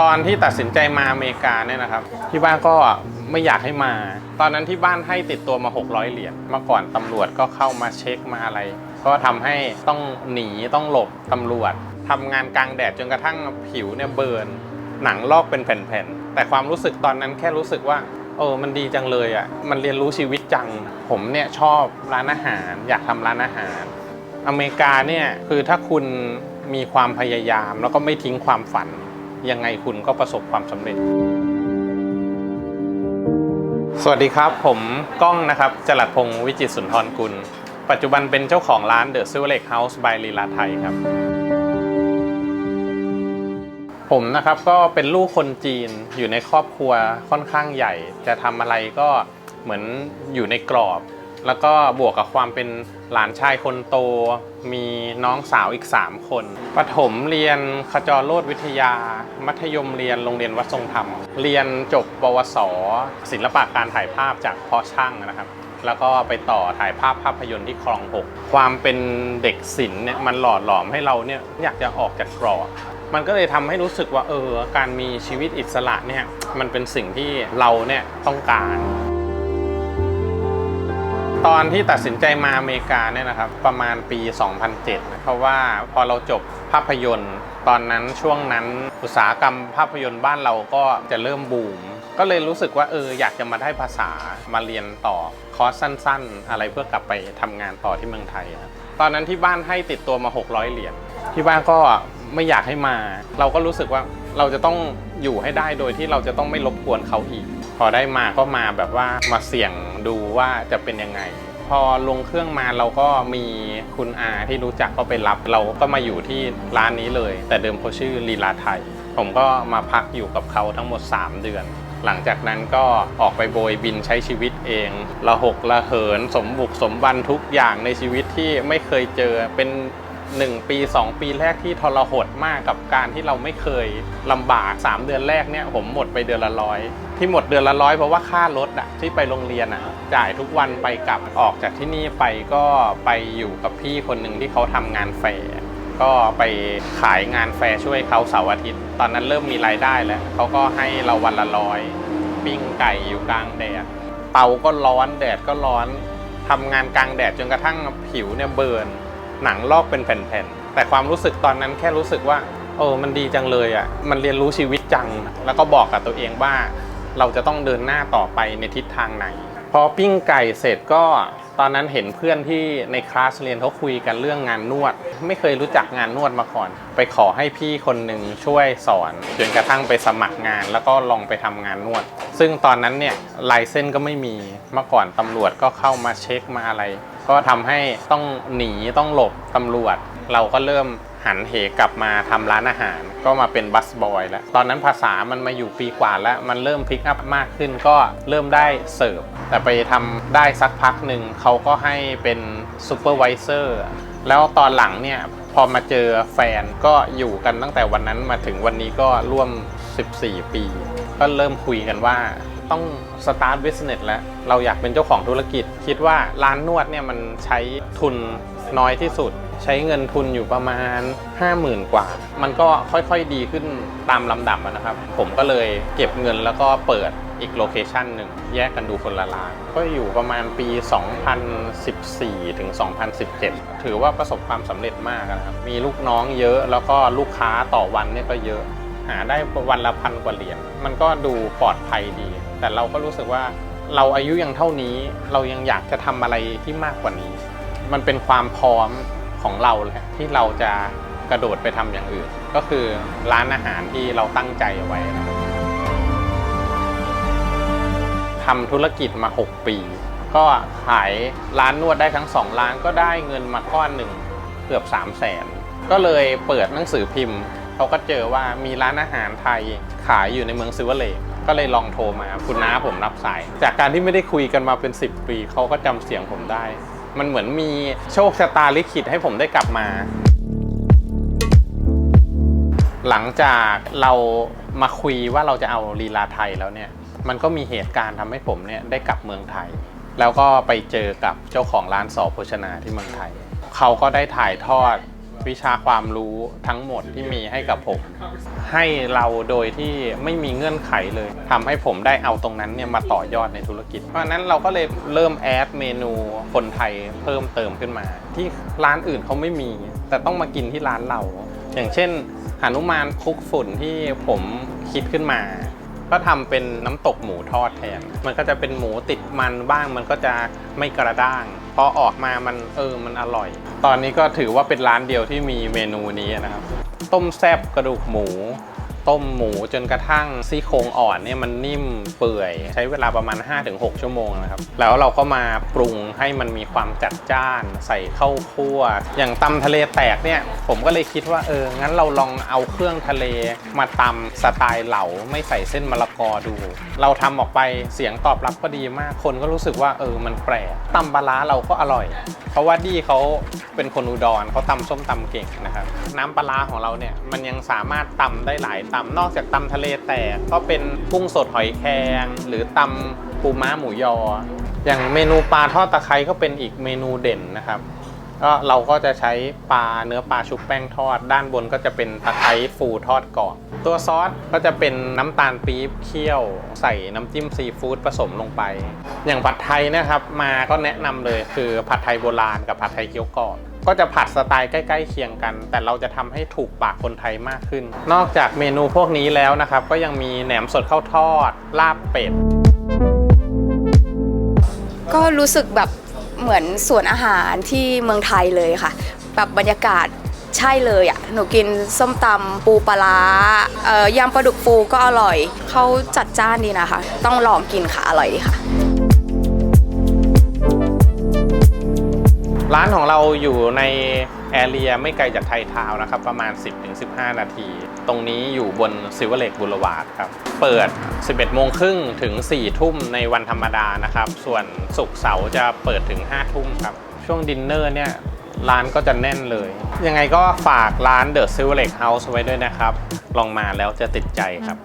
ตอนที่ตัดสินใจมาอเมริกาเนี่ยนะครับที่บ้านก็ไม่อยากให้มา ตอนนั้นที่บ้านให้ติดตัวมา 600 เหรียญเมื่อก่อนตำรวจก็เข้ามาเช็คมาอะไร ก็ทำให้ต้องหนีต้องหลบตำรวจทำงานกลางแดดจนกระทั่งผิวเนี่ยเบิร์นหนังลอกเป็นแผ่นๆ แต่ความรู้สึกตอนนั้นแค่รู้สึกว่าเออ มันดีจังเลยอะ มันเรียนรู้ชีวิตจัง ผมเนี่ยชอบร้านอาหาร อยากทำร้านอาหาร อเมริกาเนี่ยคือถ้าคุณมีความพยายามแล้วก็ไม่ทิ้งความฝัน ยังไงคุณก็ประสบความสำเร็จ สวัสดีครับผมก้องนะครับจรัดพงศ์วิจิตรสุนทรกุล ปัจจุบันเป็นเจ้าของร้าน The Silver Lake House by ลีลาไทยครับ ผมนะครับก็เป็นลูกคนจีนอยู่ในครอบครัวค่อนข้างใหญ่ จะทำอะไรก็เหมือนอยู่ในกรอบ แล้วก็บวกกับความเป็นหลานชายคนโต มีน้องสาวอีก 3 คน ประถมเรียนขจรโลดวิทยา มัธยมเรียนโรงเรียนวัดทรงธรรม เรียนจบปวส ศิลปะการถ่ายภาพจากพ่อช่างนะครับ แล้วก็ไปต่อถ่ายภาพภาพยนตร์ที่คลองหกความเป็นเด็กศิลป์เนี่ยมันหล่อหลอมให้เราเนี่ยอยากจะออกจากกรอบมันก็เลยทำให้รู้สึกว่าเออการมีชีวิตอิสระเนี่ยมันเป็นสิ่งที่เราเนี่ยต้องการ ตอนที่ตัดสินใจมาอเมริกาเนี่ยนะครับประมาณปี 2007นะเพราะว่าพอเราจบภาพยนตร์ ตอนนั้นช่วงนั้นอุตสาหกรรมภาพยนตร์บ้านเราก็จะเริ่มบูม ก็เลยรู้สึกว่าเอออยากจะมาได้ภาษามาเรียนต่อคอร์สสั้น ๆ อะไรเพื่อกลับไปทำงานต่อที่เมืองไทยครับตอนนั้นที่บ้านให้ติดตัวมา 600 เหรียญที่บ้านก็ไม่อยากให้มา เราก็รู้สึกว่าเราจะต้องอยู่ให้ได้โดยที่เราจะต้องไม่รบกวนเขาอีก อได้มาก็มาแบบว่ามาเสี่ยงดูว่าจะเป็นยังไง พอลงเครื่องมาเราก็มีคุณอาที่รู้จักก็ไปรับเราก็มาอยู่ที่ร้านนี้เลย แต่เดิมเขาชื่อลีลาไทย ผมก็มาพักอยู่กับเขาทั้งหมด 3 เดือน หลังจากนั้นก็ออกไปโบยบินใช้ชีวิตเองละหกละเหิน สมบุกสมบันทุกอย่างในชีวิตที่ไม่เคยเจอเป็น 1 ปี 2 ปีแรกที่ทรหดมากกับการที่เราไม่เคยลำบาก 3 เดือนแรกเนี่ยผมหมดไปเดือนละร้อยที่หมดเดือนละร้อยเพราะว่าค่ารถอะที่ไปโรงเรียนอะจ่ายทุกวันไปกลับออกจากที่นี่ไปก็ไปอยู่กับพี่คนหนึ่งที่เขาทำงานแฟร์ก็ไปขายงานแฟร์ช่วยเขาเสาร์อาทิตย์ ตอนนั้นเริ่มมีรายได้แล้วเขาก็ให้เราวันละร้อยปิ้งไก่อยู่กลางแดดเตาก็ร้อนแดดก็ร้อนทำงานกลางแดดจนกระทั่งผิวเนี่ยเบิร์น หนังลอกเป็นแผ่นๆ แต่ความรู้สึกตอนนั้นแค่รู้สึกว่าเออมันดีจังเลยอะ มันเรียนรู้ชีวิตจัง แล้วก็บอกกับตัวเองว่า เราจะต้องเดินหน้าต่อไปในทิศทางไหน พอปิ้งไก่เสร็จก็ตอนนั้นเห็นเพื่อนที่ในคลาสเรียนเขาคุยกันเรื่องงานนวด ไม่เคยรู้จักงานนวดมาก่อน ไปขอให้พี่คนหนึ่งช่วยสอนจนกระทั่งไปสมัครงาน แล้วก็ลองไปทำงานนวด ซึ่งตอนนั้นเนี่ยลายเส้นก็ไม่มีเมื่อก่อนตำรวจก็เข้ามาเช็คมาอะไร ก็ทำให้ต้องหนีต้องหลบตำรวจ เราก็เริ่มหันเหกลับมาทำร้านอาหาร ก็มาเป็นบัสบอยแล้ว ตอนนั้นภาษามันมาอยู่ปีกว่าแล้ว มันเริ่มพลิกอัพมากขึ้นก็เริ่มได้เสิร์ฟ แต่ไปทำได้สักพักหนึ่งเขาก็ให้เป็นซูเปอร์วิเซอร์แล้วตอนหลังเนี่ย พอมาเจอแฟนก็อยู่กันตั้งแต่วันนั้นมาถึงวันนี้ก็ร่วม 14 ปี ก็เริ่มคุยกันว่า ต้องสตาร์ท u s เน s แล้ว เราอยากเป็นเจ้าของธุรกิจ คิดว่าร้านนวดเนี่ยมันใช้ทุนน้อยที่สุด ใช้เงินทุนอยู่ประมาณ 50,000 กว่า มันก็ค่อยๆดีขึ้นตามลำดับนะครับ ผมก็เลยเก็บเงินแล้วก็เปิดอีกโลเคชันหนึ่งแยกกันดูคนละร้าน ก็อยู่ประมาณปี 2014 ถึง 2017 ถือว่าประสบความสำเร็จมากนะครับ มีลูกน้องเยอะแล้วก็ลูกค้าต่อวันเนี่ยก็เยอะ หาได้วันละพันกว่าเหรียญมันก็ดูปลอดภัยดี แต่เราก็รู้สึกว่าเราอายุยังเท่านี้ เรายังอยากจะทำอะไรที่มากกว่านี้ มันเป็นความพร้อมของเราแหละที่เราจะกระโดดไปทำอย่างอื่น ก็คือร้านอาหารที่เราตั้งใจเอาไว้นะครับทำธุรกิจมา 6 ปี ก็ขายร้านนวดได้ทั้ง 2 ร้านก็ได้เงินมาก้อนหนึ่งเกือบ 3 0 0แสนก็เลยเปิดหนังสือพิมพ์ เขาก็เจอว่ามีร้านอาหารไทยขายอยู่ในเมืองซิวเวเลก ก็เลยลองโทรมา คุณน้าผมรับสาย จากการที่ไม่ได้คุยกันมาเป็น 10 ปีเขาก็จำเสียงผมได้ มันเหมือนมีโชคชะตาลิขิตให้ผมได้กลับมา หลังจากเรามาคุยว่าเราจะเอาลีลาไทยแล้วเนี่ยมันก็มีเหตุการณ์ทำให้ผมเนี่ยได้กลับเมืองไทย แล้วก็ไปเจอกับเจ้าของร้านสอโภชนาที่เมืองไทย เขาก็ได้ถ่ายทอด วิชาความรู้ทั้งหมดที่มีให้กับผม ให้เราโดยที่ไม่มีเงื่อนไขเลยทำให้ผมได้เอาตรงนั้นเนี่ยมาต่อยอดในธุรกิจ เพราะนั้นเราก็เลยเริ่มแอดเมนูคนไทยเพิ่มเติมขึ้นมา ที่ร้านอื่นเขาไม่มี แต่ต้องมากินที่ร้านเรา อย่างเช่นหนุมานคุกฝุ่นที่ผมคิดขึ้นมาก็ทำเป็นน้ำตกหมูทอดแทน มันก็จะเป็นหมูติดมันบ้าง มันก็จะไม่กระด้าง อออกมามันเออมันอร่อย ตอนนี้ก็ถือว่าเป็นร้านเดียวที่มีเมนูนี้นะครับ ต้มแซบกระดูกหมู ต้มหมูจนกระทั่งซี่โครงอ่อนเนี่ยมันนิ่มเปื่อย ใช้เวลาประมาณ 5-6 ชั่วโมงนะครับ แล้วเราก็มาปรุงให้มันมีความจัดจ้าน ใส่ข้าวคั่ว อย่างตำทะเลแตกเนี่ยผมก็เลยคิดว่าเอองั้นเราลองเอาเครื่องทะเลมาตำสไตล์เหลาไม่ใส่เส้นมะละกอดู เราทำออกไปเสียงตอบรับก็ดีมากคนก็รู้สึกว่าเออมันแปลกตำปลาร้าเราก็อร่อย เพราะว่าดีเขาเป็นคนอุดรเขาตำส้มตำเก่งนะครับน้ำปลาร้าของเราเนี่ยมันยังสามารถตำได้หลายตำนอกจากตำทะเลแตกก็เป็นกุ้งสดหอยแครงหรือตำปูม้าหมูยอ อย่างเมนูปลาทอดตะไคร้ก็เป็นอีกเมนูเด่นนะครับก็เราก็จะใช้ปลาเนื้อปลาชุบแป้งทอด ด้านบนก็จะเป็นตะไคร้ฟูทอดกรอบตัวซอสก็จะเป็นน้ำตาลปี๊บเคี่ยว ใส่น้ำจิ้มซีฟู้ดผสมลงไป อย่างผัดไทยนะครับมาก็แนะนำเลยคือผัดไทยโบราณกับผัดไทยเกี๊ยวกรอบ ก็จะผัดสไตล์ใกล้ๆเคียงกัน แต่เราจะทำให้ถูกปากคนไทยมากขึ้น นอกจากเมนูพวกนี้แล้วนะครับ ก็ยังมีแหนมสดข้าวทอด ลาบเป็ด ก็รู้สึกแบบเหมือนสวนอาหารที่เมืองไทยเลยค่ะ แบบบรรยากาศใช่เลยอะ่ะ หนูกินส้มตำปูปลาร้าเอ่อยำปลาดุกฟูก็อร่อย เขาจัดจ้านดีนะคะ ต้องลองกินค่ะ อร่อยดีค่ะ ร้านของเราอยู่ในแอเรียไม่ไกลจากไทยทาวนะครับ ประมาณ 10-15 นาที ตรงนี้อยู่บนซิลเวเลกบูรวาดครับ เปิด 11 โมงครึ่งถึง 4 ทุ่มในวันธรรมดานะครับ ส่วนศุกร์เสาร์จะเปิดถึง 5 ทุ่มครับ ช่วงดินเนอร์เนี่ยร้านก็จะแน่นเลย ยังไงก็ฝากร้าน The Silver Lake House ไว้ด้วยนะครับ ลองมาแล้วจะติดใจครับ